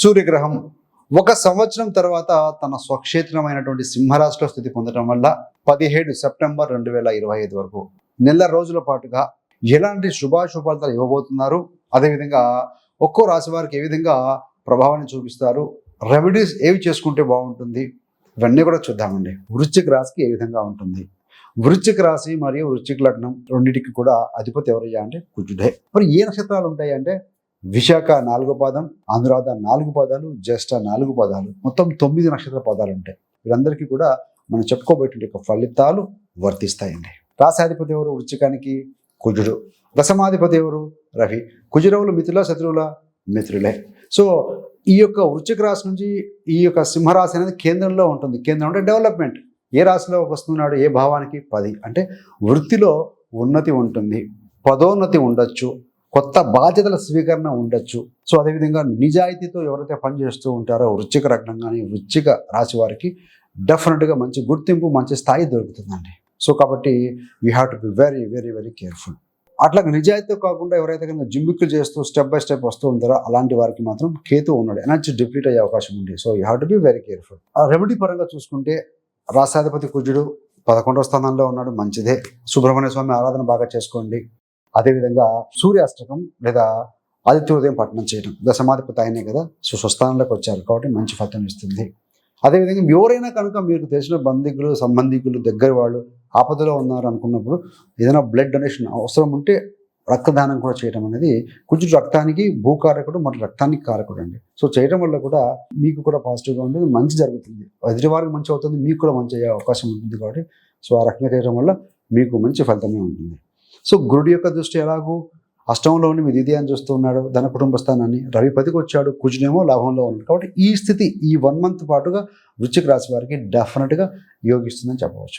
సూర్యగ్రహం ఒక సంవత్సరం తర్వాత తన స్వక్షేత్రమైనటువంటి సింహరాశిలో స్థితి పొందడం వల్ల పదిహేడు సెప్టెంబర్ రెండు వేల ఇరవై ఐదు వరకు నెల రోజుల పాటుగా ఎలాంటి శుభాశుభాలు ఇవ్వబోతున్నారు? అదేవిధంగా ఒక్కో రాశి వారికి ఏ విధంగా ప్రభావాన్ని చూపిస్తారు? రెమెడీస్ ఏవి చేసుకుంటే బాగుంటుంది? ఇవన్నీ కూడా చూద్దామండి. వృశ్చిక రాశికి ఏ విధంగా ఉంటుంది? వృశ్చిక రాశి మరియు వృశ్చిక లగ్నం రెండింటికి కూడా అధిపతి ఎవరయ్యా అంటే కుజుడే. మరి ఏ నక్షత్రాలు ఉంటాయి అంటే విశాఖ నాలుగో పాదం అనురాధ నాలుగు పదాలు జ్యేష్ఠ నాలుగు పదాలు. మొత్తం తొమ్మిది నక్షత్ర పదాలు ఉంటాయి. వీరందరికీ కూడా మనం చెప్పుకోబెట్టిన యొక్క ఫలితాలు వర్తిస్తాయండి. రాసాధిపతి ఎవరు? వృచ్చికానికి కుజుడు. దశమాధిపతి ఎవరు? రవి. కుజురవులు మిత్రుల శత్రువుల? మిత్రులే సో ఈ యొక్క వృచ్చిక రాశి నుంచి ఈ యొక్క సింహరాశి అనేది కేంద్రంలో ఉంటుంది. కేంద్రం అంటే డెవలప్మెంట్. ఏ రాశిలో వస్తున్నాడు? ఏ భావానికి? పది. అంటే వృత్తిలో ఉన్నతి ఉంటుంది. పదోన్నతి ఉండొచ్చు. కొత్త బాధ్యతల స్వీకరణ ఉండొచ్చు. సో అదేవిధంగా నిజాయితీతో ఎవరైతే పనిచేస్తూ ఉంటారో వృచ్చిక రగ్నం కానీ వృచ్చిక రాశి వారికి డెఫినెట్గా మంచి గుర్తింపు మంచి స్థాయి దొరుకుతుందండి. సో కాబట్టి you have to be very very very careful అట్లా నిజాయితీ కాకుండా ఎవరైతే కనుక జిమ్మిక్కులు చేస్తూ స్టెప్ బై స్టెప్ వస్తూ ఉంటారో అలాంటి వారికి మాత్రం కేతు ఉన్నాడు. ఎనర్జీ డిప్లీట్ అయ్యే అవకాశం ఉంది. So you have to be very careful ఆ రెమెడీ పరంగా చూసుకుంటే రాసాధిపతి కుజుడు పదకొండవ స్థానంలో ఉన్నాడు. మంచిదే. సుబ్రహ్మణ్య స్వామి ఆరాధన బాగా చేసుకోండి. అదేవిధంగా సూర్యాష్టకం లేదా ఆదిత్య ఉదయం పఠనం చేయడం దశమాధిపతి ఆయనే కదా. సో స్వస్థానంలోకి వచ్చారు కాబట్టి మంచి ఫలితం ఇస్తుంది. అదేవిధంగా ఎవరైనా కనుక మీకు తెలిసిన బంధుకులు సంబంధికులు దగ్గర వాళ్ళు ఆపదలో ఉన్నారు అనుకున్నప్పుడు ఏదైనా బ్లడ్ డొనేషన్ అవసరం ఉంటే రక్తదానం కూడా చేయడం అనేది కొంచెం రక్తానికి భూకారకుడు మరి రక్తానికి కారకుడు అండి. సో చేయడం వల్ల కూడా మీకు కూడా పాజిటివ్గా ఉంటుంది మంచి జరుగుతుంది. ఎదుటివారికి మంచి అవుతుంది మీకు కూడా మంచి అయ్యే అవకాశం ఉంటుంది కాబట్టి. సో ఆ రకంగా చేయడం వల్ల మీకు మంచి ఫలితమే ఉంటుంది. సో గురుడి యొక్క దృష్టి ఎలాగూ? అష్టంలోని మీ ద్వితీయాన్ని చూస్తూ ఉన్నాడు ధన కుటుంబ స్థానాన్ని. రవి పదికి వచ్చాడు కుజునేమో లాభంలో ఉన్నాడు. కాబట్టి ఈ స్థితి ఈ వన్ మంత్ పాటుగా వృశ్చిక రాశి వారికి డెఫినెట్గా యోగిస్తుందని చెప్పవచ్చు.